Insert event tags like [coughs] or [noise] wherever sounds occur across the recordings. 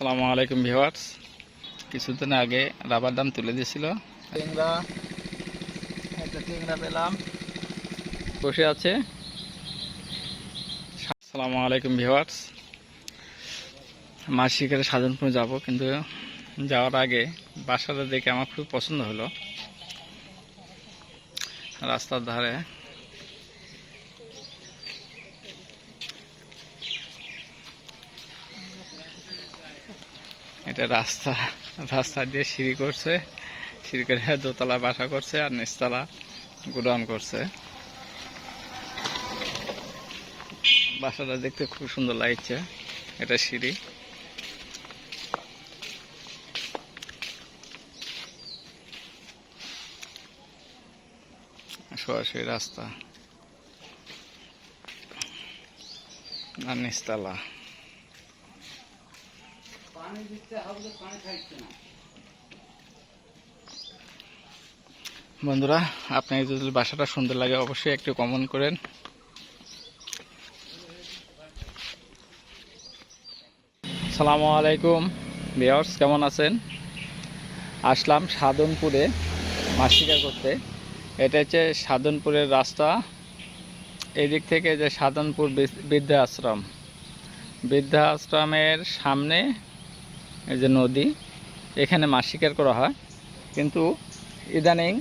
আসসালামু আলাইকুম ভিওয়ার্স কিছুদিন আগে রাবার দাম তুলে দিয়েছিল। টেংরা একটা টেংরা পেলাম। বসে আছে। আসসালামু আলাইকুম ভিওয়ার্স মাছ শিকারে সাধনপুর যাব কিন্তু যাওয়ার আগে বাসাটা দেখে আমার খুব পছন্দ হলো। রাস্তার ধারে এটা রাস্তা রাস্তা দিয়ে সিঁড়ি করছে, সিঁড়ি করে দোতলা বাসা করছে আর নিচতলা গোডাউন করছে। বাসাটা দেখতে খুব সুন্দর লাগছে, এটা সিঁড়ি। সরাসরি রাস্তা। আর নিচতলা। বন্ধুরা আপনার যদি বাসাটা সুন্দর লাগে, অবশ্যই একটু কমেন্ট করেন। সালামু আলাইকুম বিয়ার্স কেমন আছেন? আসলাম সাধনপুরে শিকার করতে। এটা হচ্ছে সাধনপুরের রাস্তা। এদিক থেকে যে সাধনপুর বৃ- বৃদ্ধা আশ্রম বৃদ্ধা আশ্রমের সামনে এই যে নদী, এখানে মাছ শিকার করা হয়। কিন্তু ইদানিং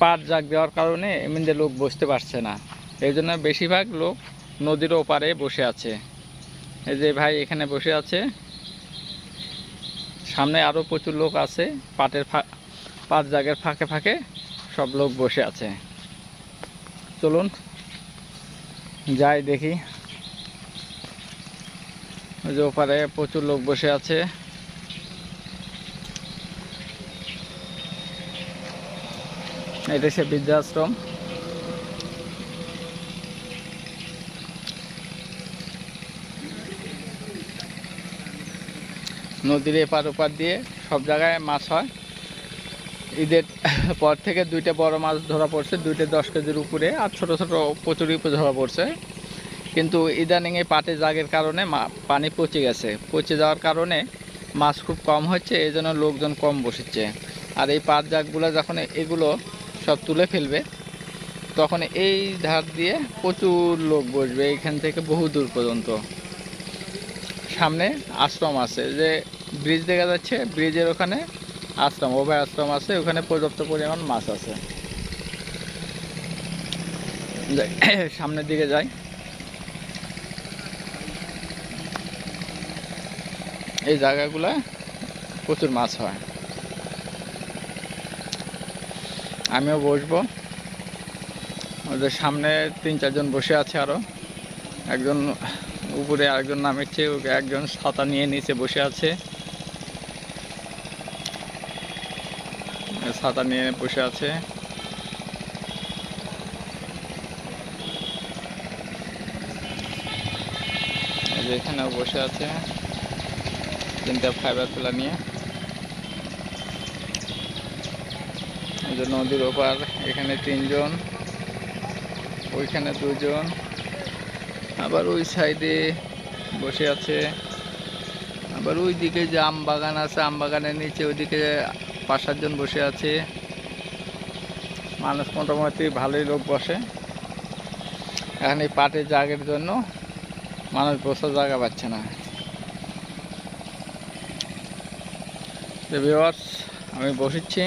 পাট জাগ দেওয়ার কারণে এমনিতে লোক বসতে পারছে না। এই জন্য বেশিরভাগ লোক নদীর ওপারে বসে আছে। এই যে ভাই এখানে বসে আছে। সামনে আরও প্রচুর লোক আছে। পাটের পাট জাগের ফাঁকে ফাঁকে সব লোক বসে আছে। চলুন, যাই দেখি। ওই যে ওপারে প্রচুর লোক বসে আছে। এটা সে বৃদ্ধাশ্রম। নদীর এপার ওপার দিয়ে সব জায়গায় মাছ হয়। ঈদের পর থেকে দুইটা বড় মাছ ধরা পড়ছে, দুইটা দশ কেজির উপরে আর ছোট ছোট প্রচুরই ধরা পড়ছে। কিন্তু ইদানিং এই পাটে জাগের কারণে পানি পচে গেছে। পচে যাওয়ার কারণে মাছ খুব কম হচ্ছে এই জন্য লোকজন কম বসেছে। আর এই পাট জাগগুলো যখন এগুলো সব তুলে ফেলবে। তখন এই ধার দিয়ে প্রচুর লোক বসবে এখান থেকে বহু দূর পর্যন্ত। সামনে আশ্রম আছে, যে ব্রিজ দেখা যাচ্ছে ব্রিজের ওখানে আশ্রম অভয় আশ্রম আছে, ওখানে পর্যাপ্ত পরিমাণ মাছ আছে। [coughs] সামনের দিকে যাই। এই জায়গাগুলো প্রচুর মাছ হয়। আমিও বসবো। ওদের সামনে তিন, চারজন বসে আছে আরও। একজন উপরে, আরেকজন নামেছে ওকে একজন ছাতা নিয়ে নিচে বসে আছে। ছাতা নিয়ে বসে আছে। এখানেও বসে আছে। তিনটা ফাইবার তোলা নিয়ে। যে নদীর ওপার, এখানে তিনজন, ওইখানে দুজন। আবার ওই সাইডে বসে আছে, আবার ওই দিকে যে আম বাগান আছে, আম বাগানের নিচে ওইদিকে পাঁচ সাতজন বসে আছে। মানুষ মোটামুটি ভালোই লোক বসে। এখন এই পাটের জাগের জন্য মানুষ বসার জায়গা পাচ্ছে না। আমি বসেছি।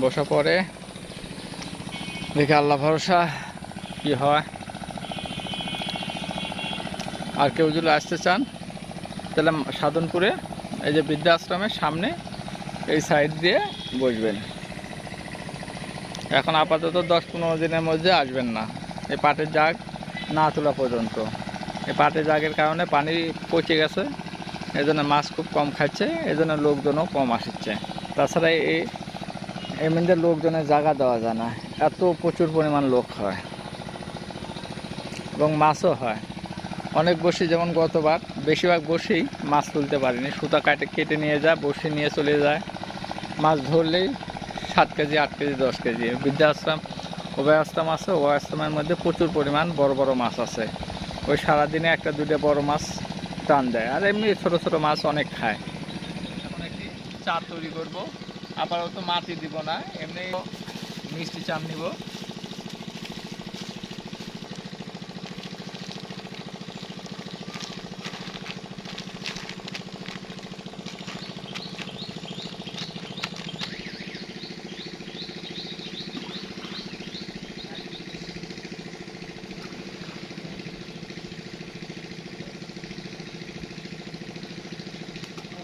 বসা পরে দেখি আল্লাহ ভরসা কি হয়। আর কেউ যদি আসতে চান, তাহলে সাধনপুরে এই যে বৃদ্ধাশ্রমের সামনে এই সাইড দিয়ে বসবেন। এখন আপাতত দশ পনেরো দিনের মধ্যে আসবেন না। এই পাটের জাগ না তোলা পর্যন্ত। এই পাটের জাগের কারণে পানি পচে গেছে এই জন্য মাছ খুব কম খাচ্ছে এই জন্য লোকজনও কম আসছে। তাছাড়া এই এমনিতে লোকজনের জায়গা দেওয়া যায় না। এত প্রচুর পরিমাণ লোক হয়। এবং মাছও হয়। অনেক বসি যেমন গতবার, বেশিরভাগ বসেই মাছ তুলতে পারিনি। সুতা কাটে, কেটে নিয়ে যায়, বসি নিয়ে চলে যায়। মাছ ধরলেই সাত কেজি, আট কেজি, দশ কেজি। বৃদ্ধাশ্রম অভয় আশ্রম আছে। অভয় আশ্রমের মধ্যে প্রচুর পরিমাণ বড় বড় মাছ আছে। ওই সারাদিনে একটা দুটো বড় মাছ টান দেয়। আর এমনি ছোট ছোট মাছ অনেক খায়। চার তৈরি করব। আপাতত মাটি দিব না এমনি মিষ্টি চাল নিব।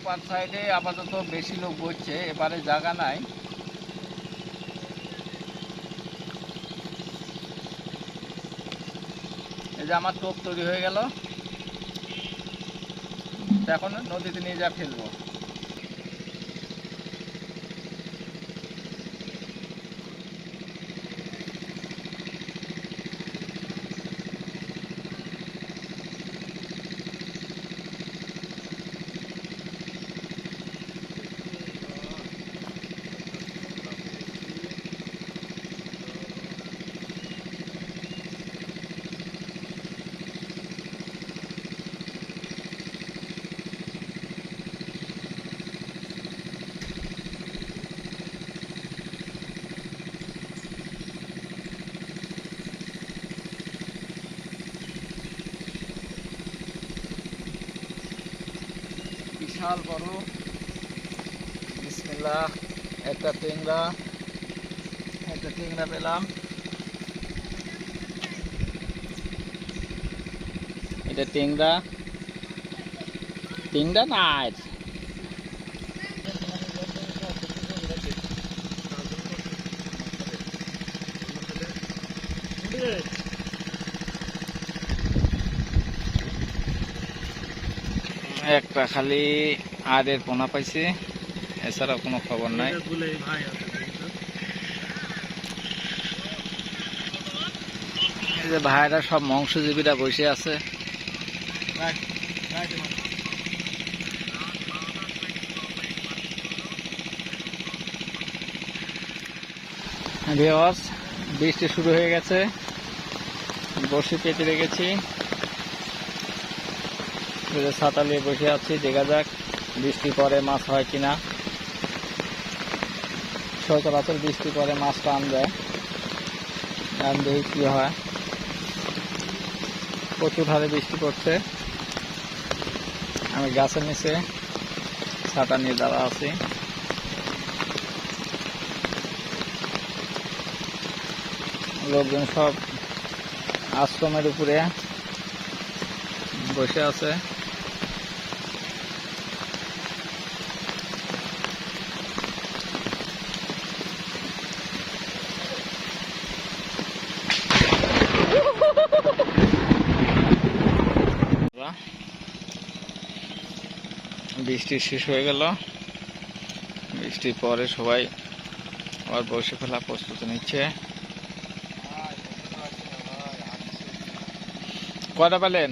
ওপার সাইডে আপাতত বেশি লোক বসছে এবারে জায়গা নাই। এই যে আমার টোপ তৈরি হয়ে গেল। এখন নদীতে নিয়ে যা ফেলব। বিশাল বড়। বিসমিল্লাহ একটা টেংরা একটা টেংরা পেলাম। এটা টেংরা টেংরা নাই একটা খালি আড়ের পোনা পাইছি এছাড়া কোনো খবর নাই। যে ভাইরা সব মংসজীবীরা বসে আছে। বৃষ্টি শুরু হয়ে গেছে। বসে পেতে রেখেছি। যে ছাতা নিয়ে বসে আছি, দেখা যাক বৃষ্টি পরে মাছ হয় কিনা। সচরাচর বৃষ্টি পরে মাছ টান দেয়। টান দেখি কি হয়। প্রচুর হারে বৃষ্টি পড়ছে। আমি গাছের নিচে ছাতা নিয়ে দাঁড়া আছি। লোকজন সব আশ্রমের উপরে বসে আছে। বৃষ্টি শেষ হয়ে গেল। বৃষ্টির পরে সবাই আবার বসে ফেলা প্রস্তুতি নিচ্ছে। কয়টা পেলেন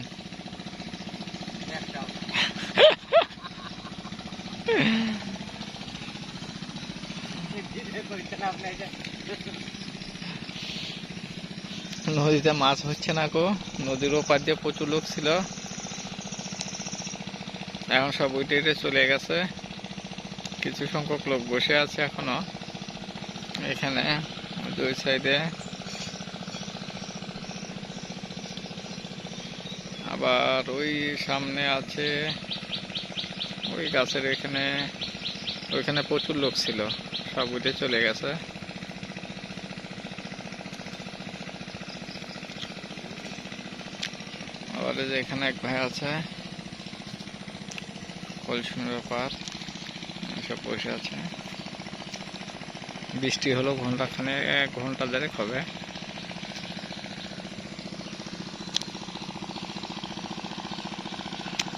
নদীতে মাছ হচ্ছে না গো। নদীর ওপার দিয়ে প্রচুর লোক ছিল। এখন সব উইটে চলে গেছে। কিছু সংখ্যক লোক বসে আছে এখনও। এখানে দুই সাইডে। আবার ওই সামনে আছে ওই গাছের এখানে, ওইখানে প্রচুর লোক ছিল, সব উঠে চলে গেছে। আবার যে এখানে এক ভাই আছে। কলসুনের ব্যাপার সব বসে আছে। বৃষ্টি হলো ঘন্টাখানে, এক ঘণ্টা দেড়েক হবে।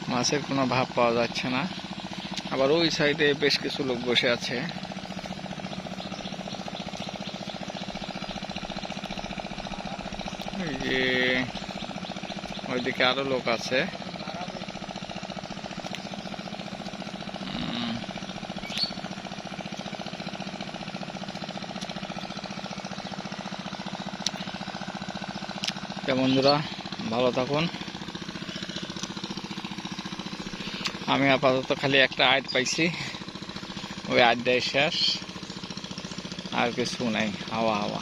মাছের কোনো ভাব পাওয়া যাচ্ছে না। আবার ওই সাইডে বেশ কিছু লোক বসে আছে। যে, ওইদিকে আরও লোক আছে। তা বন্ধুরা, ভালো থাকুন। আমি আপাতত খালি একটা আইট পাইছি। ওই আড্ডায় শেষ। আর কিছু নাই, হাওয়া হাওয়া।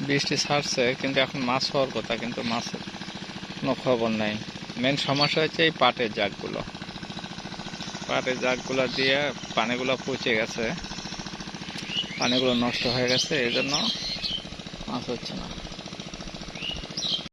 বৃষ্টি ছাড়ছে, কিন্তু এখন মাছ হওয়ার কথা, কিন্তু মাছ কোনো খবর নাই। মেন সমস্যা হচ্ছে এই পাটের জাগগুলো পাটের জাগগুলো দিয়ে পানিগুলো পচে গেছে। পানিগুলো নষ্ট হয়ে গেছে এই জন্য মাছ হচ্ছে না।